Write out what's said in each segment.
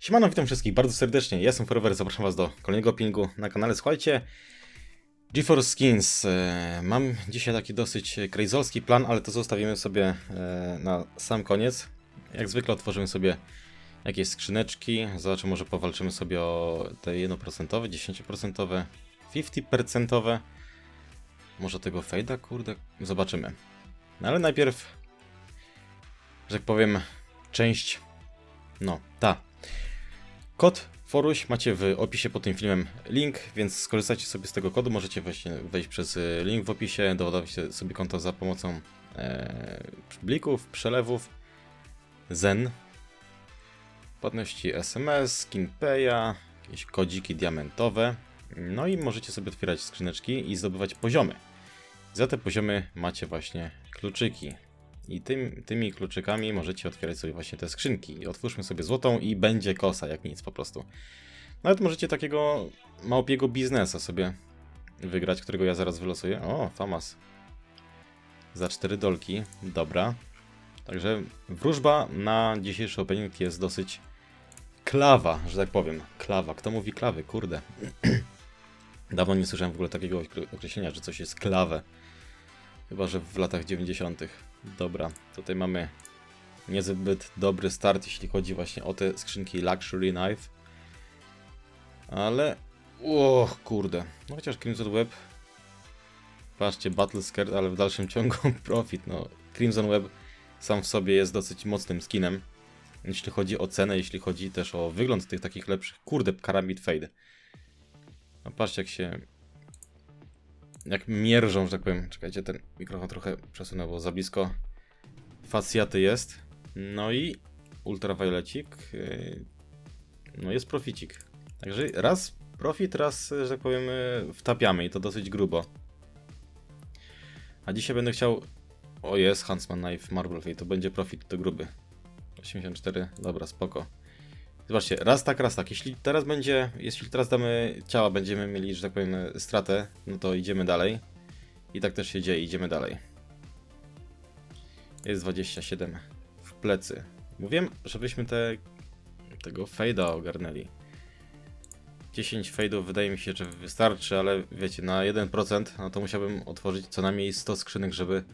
Siemano, witam wszystkich bardzo serdecznie. Ja jestem Forever, zapraszam was do kolejnego pingu na kanale. Słuchajcie, GeForce Skins. e, Mam dzisiaj taki dosyć krajzolski plan, ale to zostawimy sobie e, na sam koniec. Jak zwykle otworzymy sobie jakieś skrzyneczki. Zobaczymy, może powalczymy sobie o te 1%, 10%, 50%. Może tego fejda, kurde, zobaczymy. No ale najpierw, że tak powiem, część, no, ta. Kod Foruś macie w opisie pod tym filmem link, więc skorzystajcie sobie z tego kodu. Możecie właśnie wejść przez y, link w opisie, doładować sobie konto za pomocą e, blików, przelewów, Zen, płatności SMS, SkinPaya, jakieś kodziki diamentowe. No i możecie sobie otwierać skrzyneczki i zdobywać poziomy. Za te poziomy macie właśnie kluczyki. I tym, tymi kluczykami możecie otwierać sobie właśnie te skrzynki. I Otwórzmy sobie złotą i będzie kosa, jak nic po prostu. Nawet możecie takiego małpiego biznesa sobie wygrać, którego ja zaraz wylosuję. O, Famas. Za 4 dolki. Dobra. Także wróżba na dzisiejszy opening jest dosyć klawa, że tak powiem. Klawa. Kto mówi klawy? Kurde. Dawno nie słyszałem w ogóle takiego okre- określenia, że coś jest klawę. Chyba, że w latach 90. Dobra, tutaj mamy niezbyt dobry start, jeśli chodzi właśnie o te skrzynki Luxury Knife. Ale... O kurde. No chociaż Crimson Web... Patrzcie, Battle Scared, ale w dalszym ciągu profit. No, Crimson Web sam w sobie jest dosyć mocnym skinem. Jeśli chodzi o cenę, jeśli chodzi też o wygląd tych takich lepszych. Kurde, Karambit Fade. No patrzcie jak się jak mierzą, że tak powiem. Czekajcie, ten mikrofon trochę przesunę, bo za blisko facjaty jest. No i ultrawiolecik. yy, No jest proficik. Także raz profit, raz, że tak powiem, yy, wtapiamy i to dosyć grubo. A dzisiaj będę chciał... O jest, Huntsman Knife Marble Fate, to będzie profit to gruby. 84, dobra, spoko. Zobaczcie, raz tak, raz tak. Jeśli teraz będzie, jeśli teraz damy ciała, będziemy mieli, że tak powiem, stratę, no to idziemy dalej. I tak też się dzieje, idziemy dalej. Jest 27 w plecy. Mówiłem, żebyśmy te, tego fejda ogarnęli. 10 fejdów wydaje mi się, że wystarczy, ale wiecie, na 1% no to musiałbym otworzyć co najmniej 100 skrzynek, żeby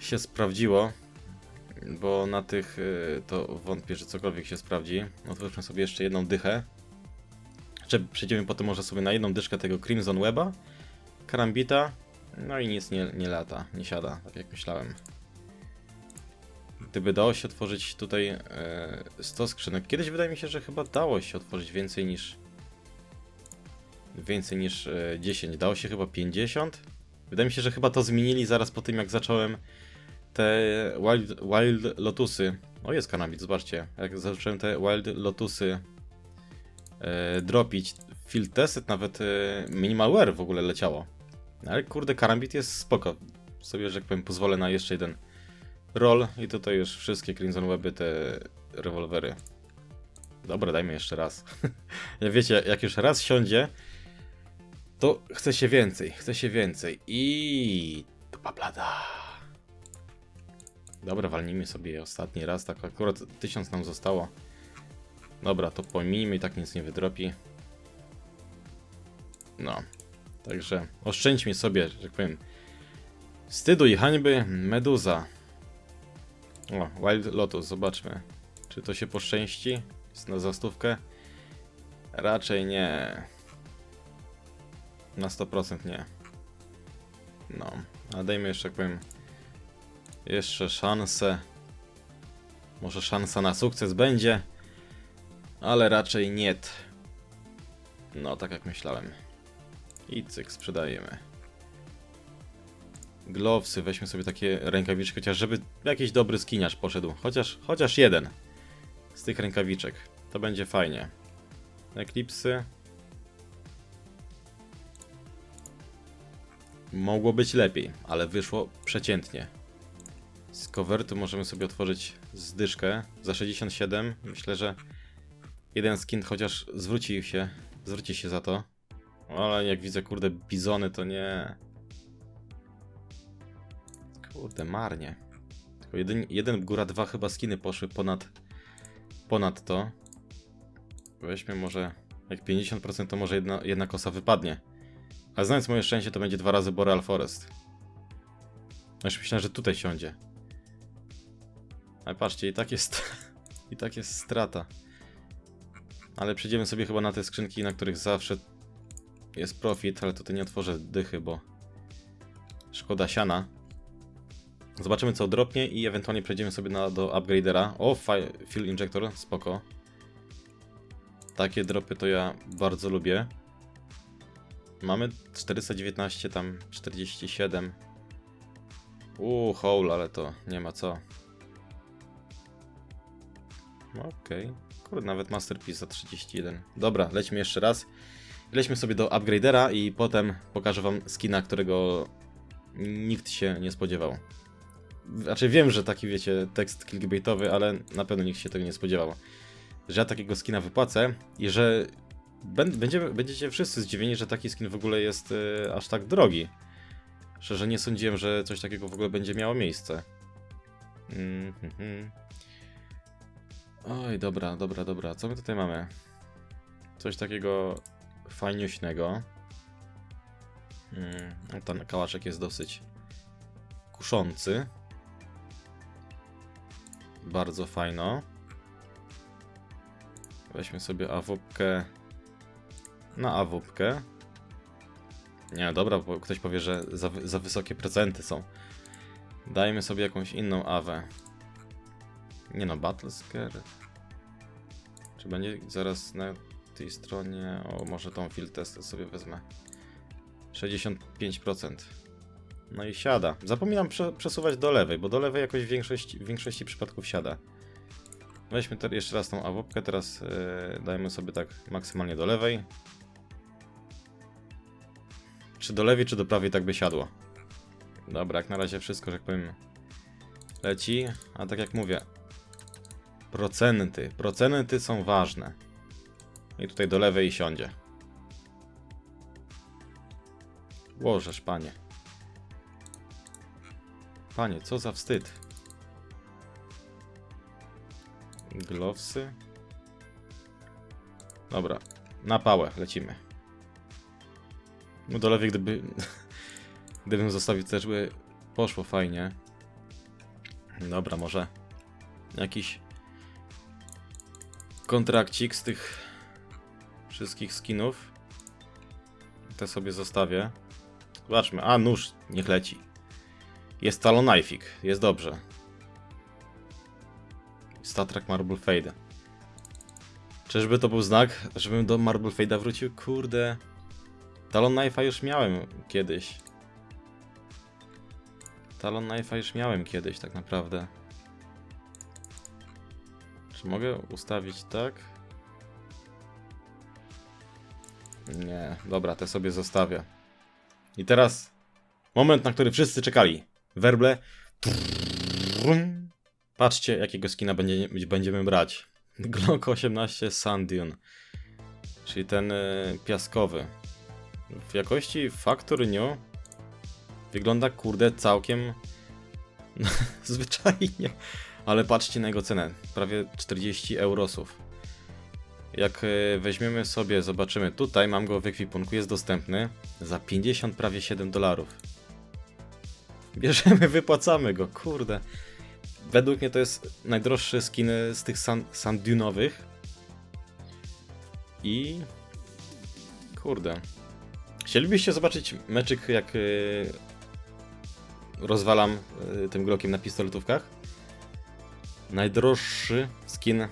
się sprawdziło bo na tych y, to wątpię, że cokolwiek się sprawdzi. Otwórzmy sobie jeszcze jedną dychę. Czy przejdziemy potem może sobie na jedną dyszkę tego Crimson Weba, Karambita, no i nic nie, nie lata, nie siada, tak jak myślałem. Gdyby dało się otworzyć tutaj e, 100 skrzynek, kiedyś wydaje mi się, że chyba dało się otworzyć więcej niż więcej niż e, 10, dało się chyba 50. Wydaje mi się, że chyba to zmienili zaraz po tym jak zacząłem te Wild, wild Lotusy. O, jest kanabis, zobaczcie. Jak zacząłem te Wild Lotusy e, dropić, Field Tested, nawet e, Minimal Wear w ogóle leciało. Ale kurde, karambit jest spoko. Sobie, że tak powiem, pozwolę na jeszcze jeden roll i tutaj już wszystkie Crimson Weby, te rewolwery. Dobra, dajmy jeszcze raz. ja wiecie, jak już raz siądzie, to chce się więcej, chce się więcej. I... Dupa blada. Dobra, walnijmy sobie ostatni raz, tak akurat tysiąc nam zostało. Dobra, to pomijmy tak nic nie wydropi. No, także oszczędźmy sobie, że tak powiem, wstydu i hańby. Meduza. O, Wild Lotus, zobaczmy. Czy to się poszczęści? Jest na zastówkę? Raczej nie. Na 100% nie. No, a dajmy jeszcze, jak powiem, jeszcze szansę. Może szansa na sukces będzie, ale raczej nie. No, tak jak myślałem. I cyk, sprzedajemy. Glowsy, weźmy sobie takie rękawiczki, chociaż żeby jakiś dobry skiniarz poszedł. Chociaż, chociaż jeden z tych rękawiczek. To będzie fajnie. Eklipsy. Mogło być lepiej, ale wyszło przeciętnie. Z covertu możemy sobie otworzyć zdyszkę za 67. Myślę, że jeden skin chociaż zwróci się, zwróci się za to. Ale jak widzę, kurde, bizony to nie. Kurde, marnie. Tylko jeden, jeden góra dwa chyba skiny poszły ponad, ponad to. Weźmy może, jak 50% to może jedna, jedna kosa wypadnie. Ale znając moje szczęście, to będzie dwa razy Boreal Forest. No już myślałem, że tutaj siądzie. Ale patrzcie, i tak jest, i tak jest strata. Ale przejdziemy sobie chyba na te skrzynki, na których zawsze jest profit, ale tutaj nie otworzę dychy, bo szkoda siana. Zobaczymy co dropnie i ewentualnie przejdziemy sobie na, do upgradera. O, fuel injector, spoko. Takie dropy to ja bardzo lubię. Mamy 419, tam 47. Uuu, hole, ale to nie ma co. Okej. Kurde, nawet Masterpiece za 31. Dobra, lećmy jeszcze raz. Lećmy sobie do upgradera i potem pokażę wam skina, którego nikt się nie spodziewał. Znaczy wiem, że taki wiecie, tekst clickbaitowy, ale na pewno nikt się tego nie spodziewał. Że ja takiego skina wypłacę i że bę- będziemy, będziecie wszyscy zdziwieni, że taki skin w ogóle jest y, aż tak drogi. Szczerze nie sądziłem, że coś takiego w ogóle będzie miało miejsce. Mm, hmm. Oj, dobra, dobra, dobra. Co my tutaj mamy? Coś takiego fajniuśnego. Mm, no ten kałaszek jest dosyć kuszący. Bardzo fajno. Weźmy sobie awupkę na awupkę. Nie, dobra, bo ktoś powie, że za, za wysokie procenty są. Dajmy sobie jakąś inną awę. Nie no, Battlescare. Czy będzie zaraz na tej stronie? O, może tą field test sobie wezmę. 65%. No i siada. Zapominam prze, przesuwać do lewej, bo do lewej jakoś w większości, w większości przypadków siada. Weźmy te, jeszcze raz tą awopkę, teraz yy, dajmy sobie tak maksymalnie do lewej. Czy do lewej, czy do prawej tak by siadło. Dobra, jak na razie wszystko, że tak powiem, leci. A tak jak mówię, procenty. Procenty są ważne. I tutaj do lewej siądzie. Łożesz, panie. Panie, co za wstyd. Glowsy. Dobra, na pałę lecimy. No do lewej, gdyby... Gdybym zostawił też by poszło fajnie. Dobra, może jakiś kontrakcik z tych wszystkich skinów. Te sobie zostawię. Zobaczmy. A, nóż. Niech leci. Jest Talonifik. Jest dobrze. Star Trek Marble Fade. Czyżby to był znak, żebym do Marble Fade'a wrócił? Kurde. Talon Knife'a już miałem kiedyś. Talon Knife'a już miałem kiedyś, tak naprawdę. Czy mogę ustawić tak? Nie, dobra, te sobie zostawię. I teraz moment, na który wszyscy czekali. Werble. Trrrrum. Patrzcie, jakiego skina będzie, będziemy brać. Glock 18 Sand Dune. Czyli ten y, piaskowy. W jakości Factory New wygląda kurde całkiem zwyczajnie. Ale patrzcie na jego cenę. Prawie 40 eurosów. Jak e, weźmiemy sobie, zobaczymy, tutaj mam go w ekwipunku, jest dostępny za 50 prawie 7 dolarów. Bierzemy, wypłacamy go, kurde. Według mnie to jest najdroższy skin z tych san, sandunowych. I... Kurde. Chcielibyście zobaczyć meczyk, jak y, rozwalam y, tym Glockiem na pistoletówkach? Najdroższy skin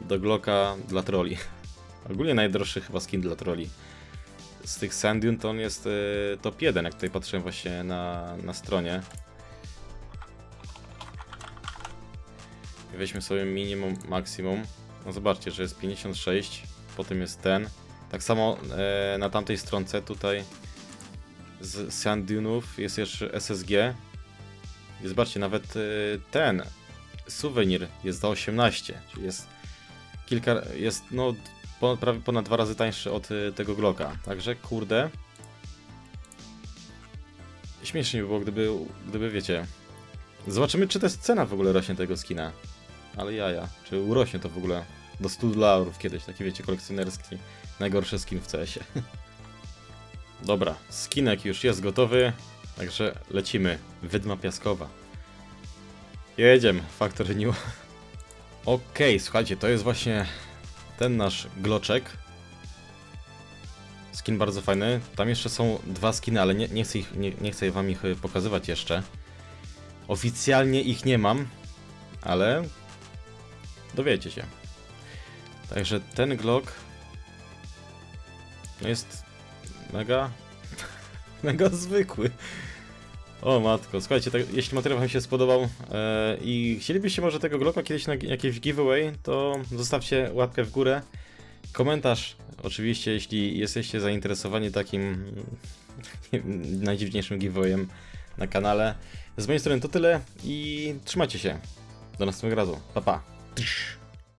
do Glocka dla troli. Ogólnie najdroższy chyba skin dla troli. Z tych Sandune to on jest y, top 1, jak tutaj patrzyłem właśnie na, na stronie. Weźmy sobie minimum, maksimum. No zobaczcie, że jest 56, potem jest ten. Tak samo e, na tamtej stronce tutaj z Sandunów jest jeszcze SSG. I zobaczcie, nawet e, ten suwenir jest za 18, czyli jest kilka, jest no ponad, prawie ponad dwa razy tańszy od e, tego Glocka. Także kurde. Śmiesznie by było, gdyby, gdyby wiecie. Zobaczymy, czy ta cena w ogóle rośnie tego skina. Ale jaja, czy urośnie to w ogóle do 100 dolarów kiedyś, taki wiecie, kolekcjonerski. Najgorszy skin w CS-ie. Dobra, skinek już jest gotowy, także lecimy. Wydma piaskowa. Jedziemy, Factory New. Okej, słuchajcie, to jest właśnie ten nasz gloczek. Skin bardzo fajny. Tam jeszcze są dwa skiny, ale nie, nie, chcę, ich, nie, nie chcę wam ich y, pokazywać jeszcze. Oficjalnie ich nie mam, ale dowiecie się. Także ten Glock jest mega, mega zwykły. O matko, słuchajcie, tak, jeśli materiał wam się spodobał e, i chcielibyście może tego Glocka kiedyś na jakiś giveaway, to zostawcie łapkę w górę. Komentarz, oczywiście, jeśli jesteście zainteresowani takim wiem, najdziwniejszym giveawayem na kanale. Z mojej strony to tyle i trzymajcie się. Do następnego razu. Pa pa.